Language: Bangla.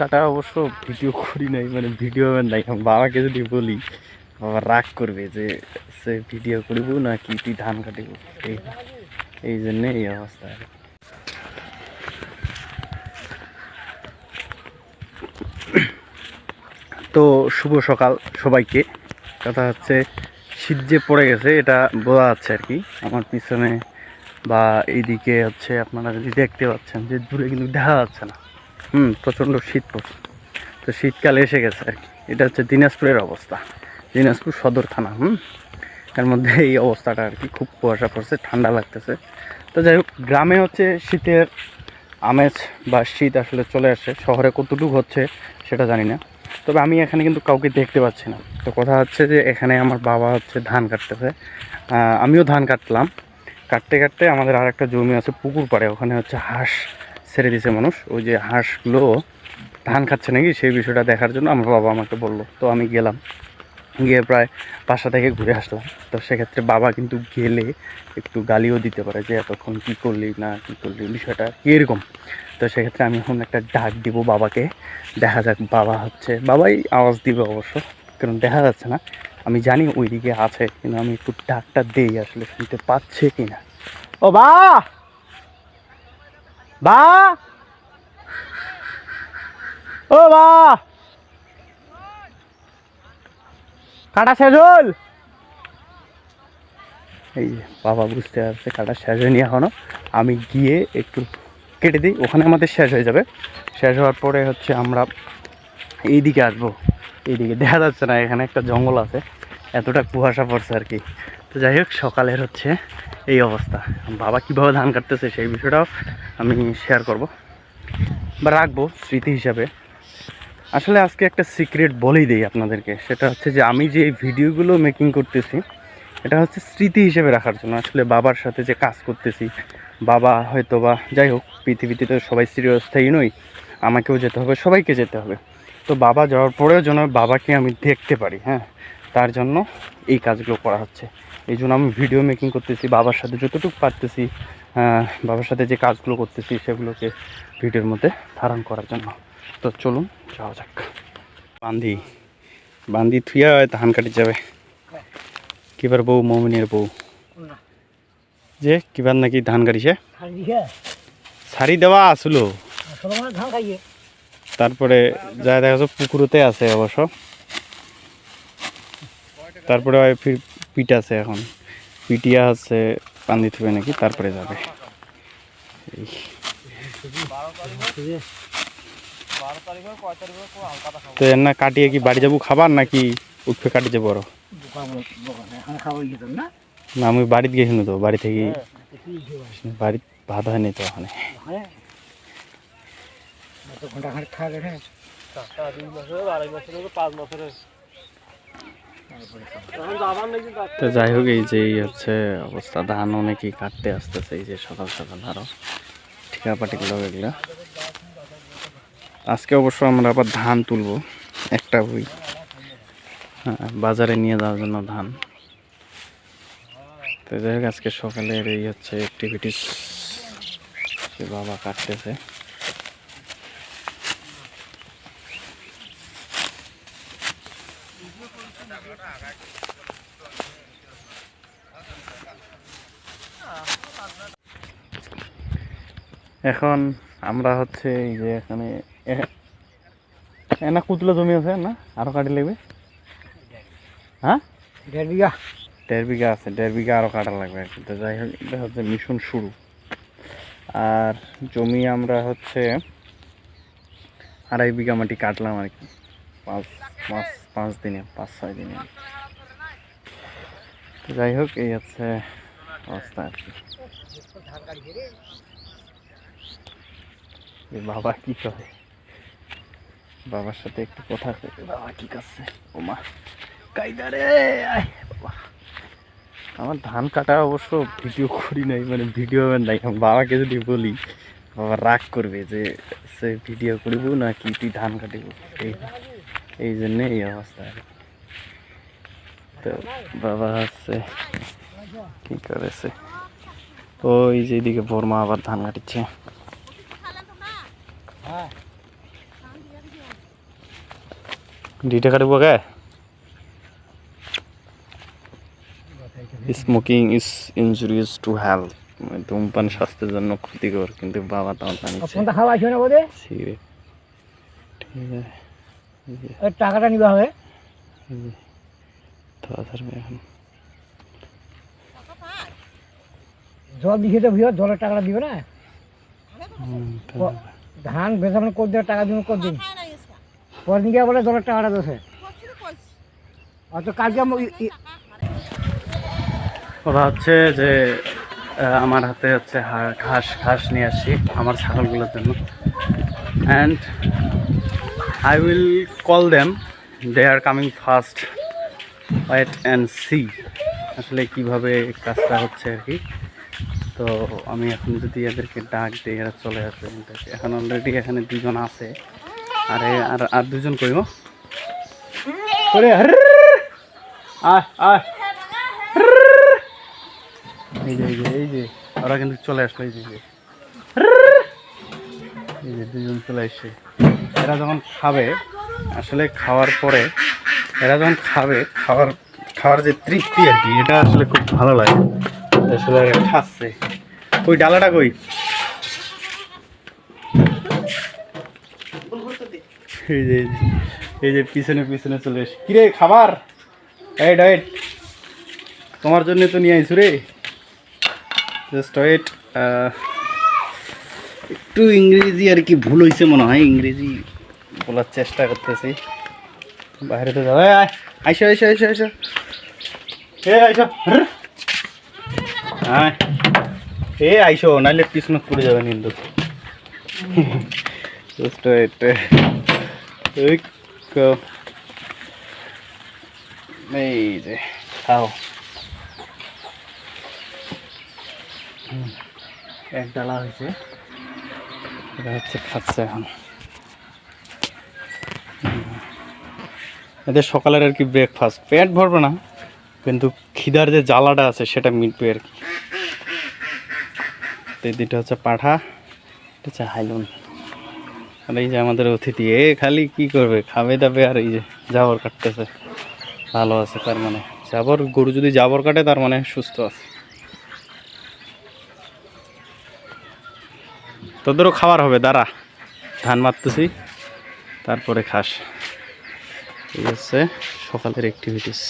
কাটা অবশ্য ভিডিও করি নাই মানে ভিডিও নাই। বাবাকে যদি বলি, বাবা রাগ করবে যে সে ভিডিও করিব না কি তুই ধান কাটিব? এই এই জন্য এই অবস্থা। তো শুভ সকাল সবাইকে। কথা হচ্ছে, শীত যে পড়ে গেছে, এটা বোঝা যাচ্ছে আর কি। আমার পিছনে বা এইদিকে হচ্ছে আপনারা যদি দেখতে পাচ্ছেন, যে দূরে কিন্তু দেখা যাচ্ছে না। হুম, প্রচণ্ড শীত পড়ছে। তো শীতকাল এসে গেছে আর কি। এটা হচ্ছে দিনাজপুরের অবস্থা। দিনাজপুর সদর থানা, হুম? এর মধ্যে এই অবস্থাটা আর কি। খুব কুয়াশা পড়ছে, ঠান্ডা লাগতেছে। তো যাই হোক, গ্রামে হচ্ছে শীতের আমেজ বা শীত আসলে চলে আসে। শহরে কতটুকু হচ্ছে সেটা জানি না। তবে আমি এখানে কিন্তু কাউকে দেখতে পাচ্ছি না। তো কথা হচ্ছে যে এখানে আমার বাবা হচ্ছে ধান কাটতেছে। আমিও ধান কাটলাম। কাটতে কাটতে আমাদের আর একটা জমি আছে পুকুর পাড়ে। ওখানে হচ্ছে হাঁস ছেড়ে দিয়েছে মানুষ। ওই যে হাঁসগুলো ধান খাচ্ছে নাকি, সেই বিষয়টা দেখার জন্য আমার বাবা আমাকে বলল। তো আমি গেলাম, গিয়ে প্রায় বাসা থেকে ঘুরে আসলাম। তো সেক্ষেত্রে বাবা কিন্তু গেলে একটু গালিও দিতে পারে যে, এতক্ষণ কী করলি না কী করলি? বিষয়টা কীরকম তো সেক্ষেত্রে আমি এখন একটা ডাক দিব বাবাকে। দেখা যাক, বাবা হচ্ছে, বাবাই আওয়াজ দিবে অবশ্য, কারণ দেখা যাচ্ছে না। আমি জানি ওইদিকে আছে, কিন্তু আমি একটু ডাকটা দেই আসলে, শুনতে পাচ্ছে কি না ও বা! বা। ও বা। কাটা শেষ এই যে, বাবা বুঝতে পারছে, কাটা শেষ হয়নি এখনও। আমি গিয়ে একটু কেটে দিই, ওখানে আমাদের শেষ হয়ে যাবে। শেষ হওয়ার পরে হচ্ছে আমরা এইদিকে আসব। এইদিকে দেখা যাচ্ছে না, এখানে একটা জঙ্গল আছে। এতটা কুয়াশা পড়ছে আর কি। তো যাই হোক, সকালের হচ্ছে এই অবস্থা। বাবা কীভাবে ধান কাটতেছে সেই বিষয়টাও আমি শেয়ার করব বা রাখব স্মৃতি হিসাবে। আসলে আজকে একটা সিক্রেট বলেই দিই আপনাদেরকে। সেটা হচ্ছে যে আমি যে ভিডিওগুলো মেকিং করতেছি, এটা হচ্ছে স্মৃতি হিসেবে রাখার জন্য। আসলে বাবার সাথে যে কাজ করতেছি, বাবা হয়তো বা যাই হোক, পৃথিবীতে তো সবাই চিরস্থায়ী নই, আমাকেও যেতে হবে, সবাইকে যেতে হবে। তো বাবা যাওয়ার পরেও যেন বাবাকে আমি দেখতে পারি হ্যাঁ? তার জন্য এই কাজগুলো করা হচ্ছে। এই জন্য আমি ভিডিও মেকিং করতেছি বাবার সাথে যতটুকু পারতেছি বাবার সাথে যে কাজগুলো করতেছি সেগুলোকে ভিডিওর মধ্যে ধারণ করার জন্য। তো চলুন যাওয়া যাক। বান্দি বান্দি থুইয়া ধান কাটি যাবে। কিবার বউ মমিনের বউ? যে কিবার নাকি ধান কাটিছে? সারি দেওয়া আসলো। তারপরে যা দেখা যাচ্ছে পুকুরতে আছে অবশ্য। তারপরে ফির পিট আছে এখন। পিটিয়া আছে পান্দি থুবে নাকি তারপরে যাবে। তো এর না কাটিয়ে কি বাড়ি যাব খাবার নাকি উঠবে কাটি যাব আরও? না আমি বাড়িতে গেছিলাম তো বাড়ি থেকে বাড়ি ভাত হয়নি তো ওখানে। ঘণ্টা খানিক খাওয়া তো যাই হোক, এই যে হচ্ছে অবস্থা। ধান অনেকেই কাটতে আসতেছে, এই যে সকাল সকাল আরও। ঠিকা পাটিগুলো এগুলো। আজকে অবশ্য আমরা আবার ধান তুলবো, একটা বই হ্যাঁ বাজারে নিয়ে যাওয়ার জন্য ধান। তো যাই হোক, আজকে সকালের এই হচ্ছে অ্যাক্টিভিটিস বাবা কাটতেছে। এখন আমরা হচ্ছে এই যে এখানে এনা কুতলা জমি আছে না? আরও কাটি লাগবে? হ্যাঁ? দেড় বিঘা। দেড় বিঘা আছে দেড় বিঘা আরও কাটা লাগবে আর কি। তো যাই হোক এটা হচ্ছে মিশন শুরু। আর জমি আমরা হচ্ছে আড়াই বিঘা মাটি কাটলাম আর কি। পাঁচ পাঁচ পাঁচ দিনে পাঁচ ছয় দিনে। যাই হোক এই হচ্ছে অবস্থা আর কি। যে বাবা কি করে? বাবার সাথে একটু কথা বাবা কি করছে ও মা কাইদা রে, আয়। বাবা, আমার ধান কাটা অবশ্য ভিডিও করি নাই মানে ভিডিও নাই। বাবাকে যদি বলি, বাবা রাগ করবে যে সে ভিডিও করিব না কি তুই ধান কাটিব? এই এই জন্যে এই অবস্থা। তো বাবা হচ্ছে কি করেছে? ওই যে এদিকে বর্মা আবার ধান কাটিচ্ছে ডিটে কাটিব গে। Smoking is injurious to health ধূমপান স্বাস্থ্যের জন্য ক্ষতিকর কিন্তু বাবা তাও জানিছে ফোনটা খাওয়া আছে না বোধে? সিগারেট ঠিক আছে। ওই টাকাটা নিবা হবে। এখন। জল দিয়ে তো ভিড় জলের টাকাটা দিবে না? ধান বেচাবেন কর দেবে টাকা দিবেন কর দিন? পরের দিন গিয়ে বলে জলের টাকাটা দোষে অত কালকে কথা হচ্ছে যে আমার হাতে হচ্ছে ঘাস ঘাস নিয়ে আসছি আমার ছাগলগুলোর জন্য। And I will call them they are coming fast wait and see আসলে কীভাবে কাজটা হচ্ছে আর কি। তো আমি এখন যদি এদেরকে ডাক দিই, এরা চলে আসবে এখন অলরেডি এখানে দুজন আছে। আরে আর আর দুজন কইব করে আয় আয়। এই যে এই যে এই যে ওরা কিন্তু চলে আসলো এই যে এই যে। দুজন চলে আসছে। এরা যখন খাবে আসলে খাওয়ার পরে এরা যখন খাবে খাওয়ার খাওয়ার যে তৃপ্তি আর কি এটা আসলে খুব ভালো লাগে। আসলে খাচ্ছে। ওই ডালাটা কই? এই যে পিছনে পিছনে চলে এসে। কিরে, খাবার? এই ডাইট তোমার জন্য তো নিয়ে আইসু রে। জাস্ট ওয়েট একটু ইংরেজি আর কি ভুল হয়েছে মনে হয়, ইংরেজি বলার চেষ্টা করতেছি। বাইরে তো যাবে আইসো আইসো আইসো আইসো। এ, আইসো। হুর। আয়। এ, আইসো, নাইলে পিছনে পড়ে যাবে কিন্তু। জাস্ট ওয়েট এই যে খাও এক ডালা হয়েছে। এটা হচ্ছে খাচ্ছে এখন। এদের সকালের আর কি ব্রেকফাস্ট পেট ভরবে না কিন্তু খিদার যে জ্বালাটা আছে সেটা মিটবে আর কি। তো হচ্ছে পাঠা এটা হচ্ছে হাইলুন। আর এই যে আমাদের অতিথি, এ খালি কি করবে? খাবে দাবে আর এই যে জাবর কাটতেছে। ভালো আছে তার মানে। জাবর, গরু যদি জাবর কাটে, তার মানে সুস্থ আছে। তোদেরও খাবার হবে, দাঁড়া। ধান মারতেছি, তারপরে খাস। এই হচ্ছে সকালের অ্যাক্টিভিটিস